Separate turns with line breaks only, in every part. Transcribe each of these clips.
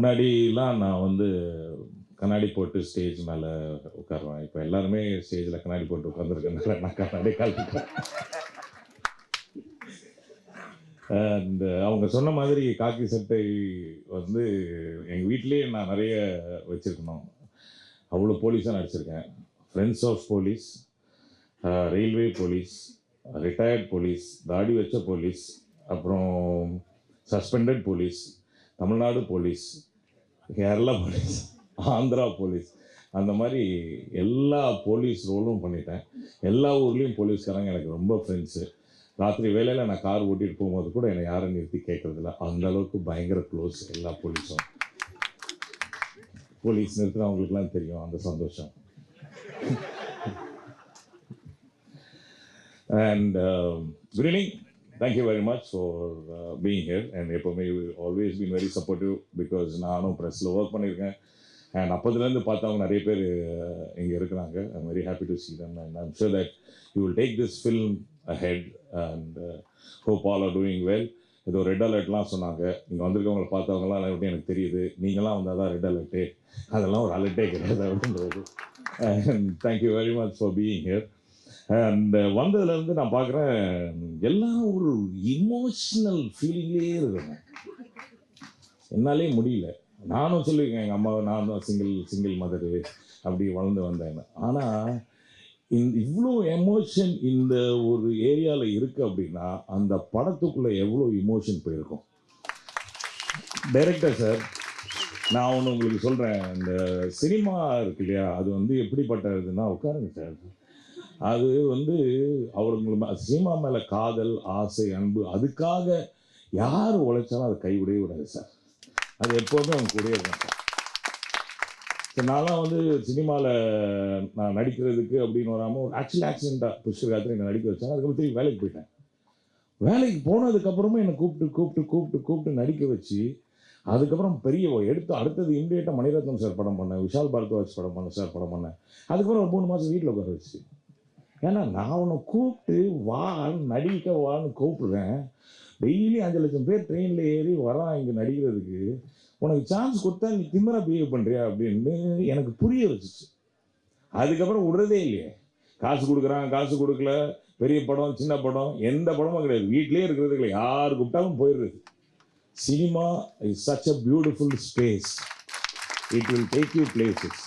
முன்னாடிலாம் நான் வந்து கண்ணாடி போட்டு ஸ்டேஜ் மேலே உட்காருவேன். இப்போ எல்லாருமே ஸ்டேஜில் கண்ணாடி போட்டு உட்காந்துருக்கனால நான் கண்ணாடி கழட்டிட்டேன் அண்ட் அவங்க சொன்ன மாதிரி காக்கி சட்டை வந்து எங்கள் வீட்டிலேயே நான் நிறைய வச்சுருக்கணும். அவ்வளோ போலீஸாக நடிச்சிருக்கேன். Friends of police railway police retired police தாடி வச்ச போலீஸ் அப்புறம் suspended police Tamil Nadu police Kerala police Andhra police அந்த மாதிரி எல்லா போலீஸ் ரோலும் பண்ணிட்டேன். எல்லா ஊர்லேயும் போலீஸ்காரங்க எனக்கு ரொம்ப ஃப்ரெண்ட்ஸு ராத்திரி வேலையில் நான் கார் ஓட்டிகிட்டு போகும்போது கூட என்னை யாரும் நிறுத்தி கேட்கறதில்ல அந்த அளவுக்கு பயங்கர க்ளோஸ் எல்லா போலீஸும். போலீஸ் நிறுத்துறவங்களுக்குலாம் தெரியும் அந்த சந்தோஷம். And good evening thank you very much for being here and எப்போவுமே always been very supportive because நானும் ப்ரெஸ்ஸில் ஒர்க் பண்ணியிருக்கேன் அண்ட் அப்போதுலேருந்து பார்த்தவங்க நிறைய பேர் uh, இங்கே இருக்கிறாங்க. I'm very happy to see them and I'm sure that you will take this film head and hope all are doing well ஏதோ ரெட் அலர்ட்லாம் சொன்னாங்க. நீங்கள் வந்திருக்கவங்களை பார்த்தவங்களாம் எப்படி எனக்கு தெரியுது. நீங்களாம் வந்தால் தான் ரெட் அலர்ட்டு அதெல்லாம் ஒரு அலர்ட்டே கிடையாது அப்படின்றது. And thank you very much for being here அந்த வந்ததுலேருந்து நான் பார்க்குறேன் எல்லாம் ஒரு இமோஷ்னல் ஃபீலிங்லேயே இருக்குங்க என்னாலே முடியல. நானும் சொல்லியிருக்கேன் எங்கள் அம்மாவை நான் தான் சிங்கிள் சிங்கிள் மதரு அப்படி வளர்ந்து வந்தேன் ஆனால் இந்த இவ்வளோ எமோஷன் இந்த ஒரு ஏரியாவில் இருக்குது அப்படின்னா அந்த படத்துக்குள்ளே எவ்வளோ இமோஷன் போயிருக்கும்? டைரக்டர் சார் நான் ஒன்று உங்களுக்கு சொல்கிறேன் இந்த சினிமா இருக்கு இல்லையா அது வந்து எப்படிப்பட்டதுன்னா உட்காருங்க சார் அது வந்து அவங்களுக்கு சினிமா மேலே காதல் ஆசை அன்பு அதுக்காக யார் உழைச்சாலும் அதை கைவிடவே விடாது சார். அது எப்போதுமே அவங்க கூடயே இருக்கும் சார். சரி நான்லாம் வந்து சினிமாவில் நான் நடிக்கிறதுக்கு அப்படின்னு வராமல் ஒரு ஆக்சுவல் ஆக்சிடெண்ட்டாக புஷ்கராத்திரி என்னை நடிக்க வச்சாங்க. அதுக்கப்புறம் திரும்பி வேலைக்கு போயிட்டேன். வேலைக்கு போனதுக்கப்புறமும் என்னை கூப்பிட்டு கூப்பிட்டு கூப்பிட்டு கூப்பிட்டு நடிக்க வச்சு அதுக்கப்புறம் பெரிய எடுத்து அடுத்தது இம்மிடியேட்டாக மணிரத்னம் சார் படம் பண்ணேன் விஷால் பாரத்வாஜ் படம் பண்ணேன் சார் படம் பண்ணேன். அதுக்கப்புறம் ஒரு மூணு மாதம் வீட்டில் உட்கார வச்சு. ஏன்னா நான் உன்னை கூப்பிட்டு வா நடிக்க வான்னு கூப்பிடுறேன். டெய்லி அஞ்சு லட்சம் பேர் ட்ரெயினில் ஏறி வரான் இங்கே நடிக்கிறதுக்கு. உனக்கு சான்ஸ் கொடுத்தா நீ திமிரா பிஹேவ் பண்ணுறியா அப்படின்னு எனக்கு புரிய வச்சுச்சு. அதுக்கப்புறம் விடுறதே இல்லையே. காசு கொடுக்குறான் காசு கொடுக்கல. பெரிய படம் சின்ன படம் எந்த படமும் கிடையாது. வீட்டிலே இருக்கிறது இல்லை யார் கூப்பிட்டாலும் போயிடுறது. Cinema is such a beautiful space it will take you places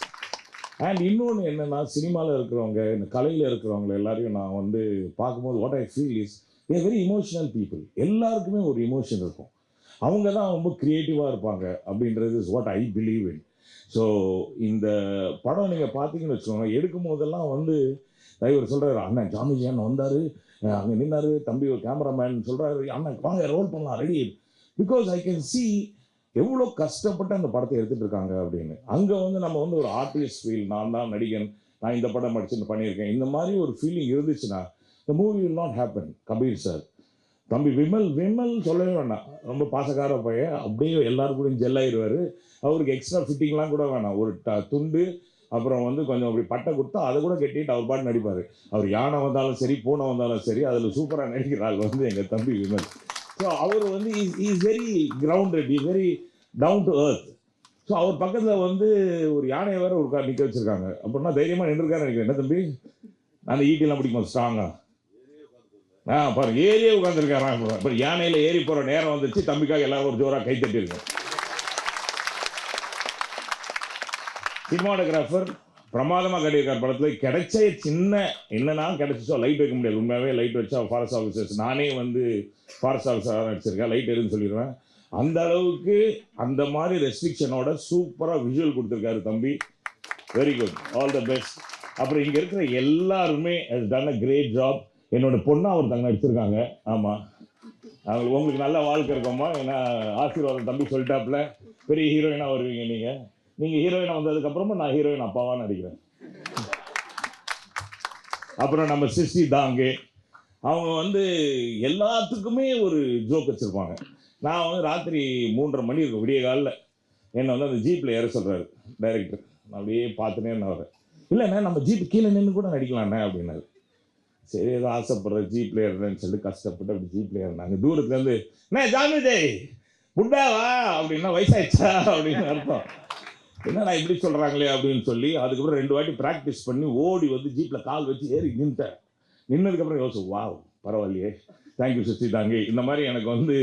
and இன்னொன்று என்னென்னா சினிமாவில் இருக்கிறவங்க இந்த கலையில் இருக்கிறவங்க எல்லாரையும் நான் வந்து பார்க்கும்போது what I feel is a very emotional people எல்லாருக்குமே ஒரு இமோஷன் இருக்கும். அவங்க தான் ரொம்ப க்ரியேட்டிவாக இருப்பாங்க அப்படின்றது is what I believe in so இந்த படம் நீங்கள் பார்த்தீங்கன்னு வச்சுக்கோங்க எடுக்கும் போதெல்லாம் வந்து டிரைவர் சொல்கிறாரு அண்ணன் ஜாமிஜி அண்ணன் வந்தார்? அங்கே நின்னார் தம்பி ஒரு கேமராமேன் சொல்கிறாரு அண்ணன் வாங்க ரோல் பண்ணலாம் ready because I can see எவ்வளோ கஷ்டப்பட்டு அந்த படத்தை எடுத்துட்டு இருக்காங்க அப்படின்னு. அங்கே வந்து நம்ம வந்து ஒரு ஆர்டிஸ்ட் ஃபீல் நான் தான் நடிகன் நான் இந்த படம் படிச்சுன்னு பண்ணியிருக்கேன். இந்த மாதிரி ஒரு ஃபீலிங் இருந்துச்சுன்னா இந்த movie will not happen Kabir sir தம்பி விமல் விமல் சொல்லவே வேண்டாம். ரொம்ப பாசக்கார பையன். அப்படியே எல்லாரும் கூடயும் ஆயிடுவார் அவருக்கு எக்ஸ்ட்ரா ஃபிட்டிங்லாம் கூட வேணாம். ஒரு ட துண்டு அப்புறம் வந்து கொஞ்சம் அப்படி பட்டை கொடுத்தா அதை கூட கட்டிட்டு அவர் பாட்டு நடிப்பார். அவர் யானை வந்தாலும் சரி பூனை வந்தாலும் சரி அதில் சூப்பராக நடிக்கிறாள் வந்து எங்கள் தம்பி விமல். ஸோ அவர் வந்து is very grounded is very down to earth so அவர் பக்கத்தில் வந்து ஒரு யானையை வேற ஒரு கார் நிற்க வச்சிருக்காங்க. அப்படின்னா தைரியமாக நின்றுருக்காரு நினைக்கிறேன். என்ன தம்பி? நான் ஈட்டிலாம் பிடிக்கும் ஸ்ட்ராங்காக ஆ? பாருங்க ஏரியே உட்காந்துருக்காரான் இப்போ யானையில் ஏறி போகிற நேரம் வந்துச்சு தம்பிக்காக எல்லாரும் ஒரு ஜோராக கை தட்டியிருக்கோம். சினிமாடோகிராஃபர் பிரமாதமாக கட்டியிருக்கார் படத்தில். கிடைச்ச சின்ன என்னன்னாலும் கிடைச்சிச்சோ லைட் வைக்க முடியாது. உண்மையாகவே லைட் வச்சா ஃபாரஸ்ட் ஆஃபீஸர்ஸ் நானே வந்து ஃபாரஸ்ட் ஆஃபீஸராக நடிச்சிருக்கேன். லைட் எதுன்னு சொல்லிடுவேன். அந்த அளவுக்கு அந்த மாதிரி ரெஸ்ட்ரிக்ஷனோட சூப்பராக விஷுவல் கொடுத்துருக்காரு தம்பி. Very good all the best அப்புறம் இங்கே இருக்கிற எல்லாருமே டன் அ கிரேட் ஜாப் என்னோட பொண்ணாக ஒருத்தங்க நடிச்சிருக்காங்க. ஆமாம் அவங்களுக்கு உங்களுக்கு நல்ல வாழ்க்கை இருக்கோமா ஏன்னா ஆசீர்வாதம் தம்பி சொல்லிட்டாப்புல. பெரிய ஹீரோயினாக வருவீங்க நீங்கள் நீங்கள் வந்ததுக்கு அப்புறமா நான் ஹீரோயின் அப்பாவா நடிக்கிறேன். அப்புறம் நம்ம சிஸ்டி தாங்கே அவங்க வந்து எல்லாத்துக்குமே ஒரு ஜோக் வச்சுருப்பாங்க. நான் வந்து ராத்திரி மூன்றரை மணி இருக்கும் விடிய காலில். என்னை வந்து அந்த ஜீப்பில் ஏற சொல்கிறாரு டைரக்டர் நான் அப்படியே பார்த்துனே வரேன் இல்லைண்ணே நம்ம ஜீப் கீழே நின்று கூட நடிக்கலாண்ணே அப்படின்னாரு. சரி ஏதோ ஆசைப்படுற ஜீப்பில் ஏறுறேன்னு சொல்லி கஷ்டப்பட்டு அப்படி ஜீப்பில் ஏறினாங்க. தூரத்துலேருந்து என்ன ஜாமி ஜெய் புட்டாவா அப்படின்னா வயசாயிடுச்சா அப்படின்னு அர்த்தம். என்னடா இப்படி சொல்கிறாங்களே அப்படின்னு சொல்லி அதுக்கப்புறம் ரெண்டு வாட்டி ப்ராக்டிஸ் பண்ணி ஓடி வந்து ஜீப்பில் கால் வச்சு ஏறி நின்ட்டேன் நின்னதுக்கப்புறம் யோசிச்சு வாவ் பரவாயில்லையே. தேங்க்யூ சிஸ்டி தாங்கி இந்த மாதிரி எனக்கு வந்து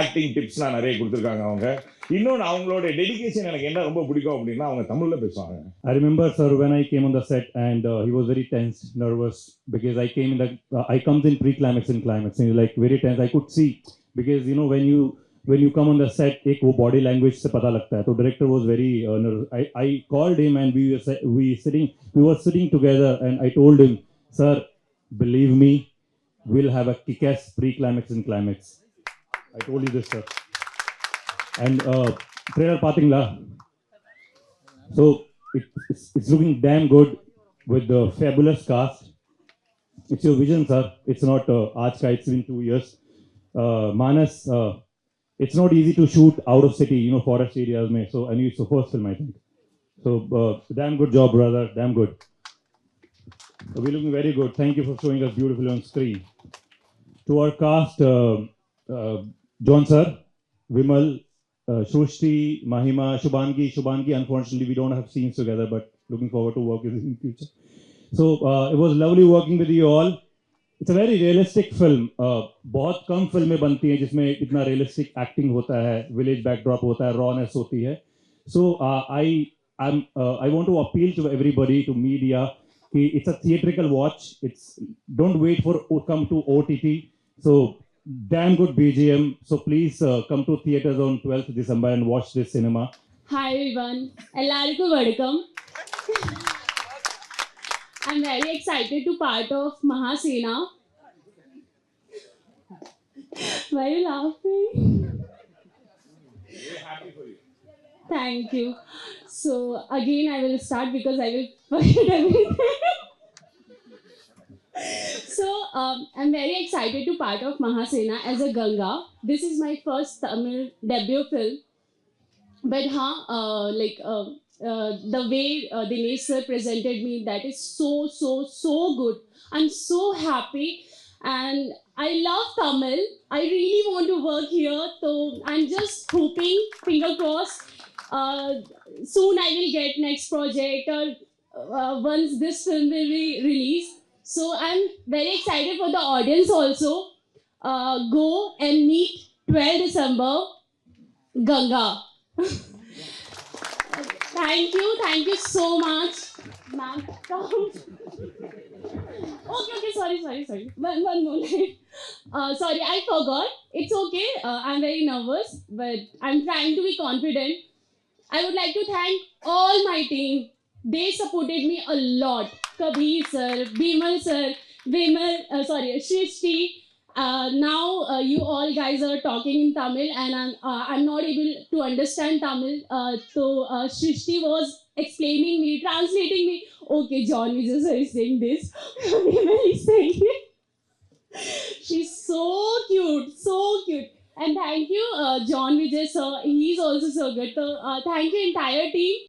ஆக்டிங் டிப்ஸ்லாம் நிறைய கொடுத்துருக்காங்க அவங்க. இன்னொன்று அவங்களோட டெடிக்கேஷன் எனக்கு என்ன ரொம்ப பிடிக்கும் அப்படின்னா அவங்க தமிழில் பேசுவாங்க.
I remember sir when I came on the set and he was very tense nervous because I came in the I comes in pre climax in climax in like very tense I could see because you know when you when you come on the set, एक body language से पता लगता director was very uh, I I called him and we were we sitting we were sitting together and I told him, sir, believe me, we'll have a kick-ass pre-climax and climax. I told you this, sir. And uh, trailer Patingla. So it, it's, it's looking damn good with the fabulous cast. It's your vision, sir. It's not uh, It's been two years. Uh, Manas. Uh, it's not easy to shoot out of city, you know, forest areas. Mein. So, and it's the first film, I think. So, uh, damn good job, brother. Damn good. So we're looking very good. Thank you for showing us beautifully on screen. To our cast, uh, uh, John sir, Vimal, uh, Mahima, Shubhangi. Shubhangi, unfortunately, we don't have scenes together, but looking forward to work with you in future. So uh, it was lovely working with you all. It's a very realistic film बहुत कम फ़िल्में बनती हैं जिसमें इतना realistic acting होता है village backdrop होता है रॉनेस होती है so I I I want to appeal to everybody to media कि it's a theatrical watch it's don't wait for come to O T OTT so damn good BGM. So please uh, come to theaters on 12th December and watch this cinema.
Hi everyone. Ellarku welcome. I'm very excited to part of Mahasena. Why are you laughing? Very happy for you. Thank you. So again, I will start because I will forget everything. so um, I'm very excited to part of Mahasena as a Ganga. This is my first Tamil debut film. But huh, uh, like. Uh, uh, the way uh, Dinesh sir presented me, that is so so so good. I'm so happy, and I love Tamil. I really want to work here, so I'm just hoping, finger crossed. Uh, soon I will get next project, or uh, once this film will be released. So I'm very excited for the audience also. Uh, go and meet 12 December, Ganga. Thank you, thank you so much. Ma'am. Okay, okay, sorry, sorry, sorry. One, one more. uh, sorry, I forgot. It's okay. Uh, I'm very nervous, but I'm trying to be confident. I would like to thank all my team. They supported me a lot. Kabir sir, Bimal sir, Bimal, uh, sorry, Shrishti. Uh, now uh, you all guys are talking in Tamil and I'm, uh, I'm not able to understand Tamil. Uh, so uh, Shrishti was explaining me, translating me. Okay, John Vijay is saying this. Saying. She's so cute, so cute. And thank you, uh, John Vijay sir. He's also so good. So uh, thank you entire team.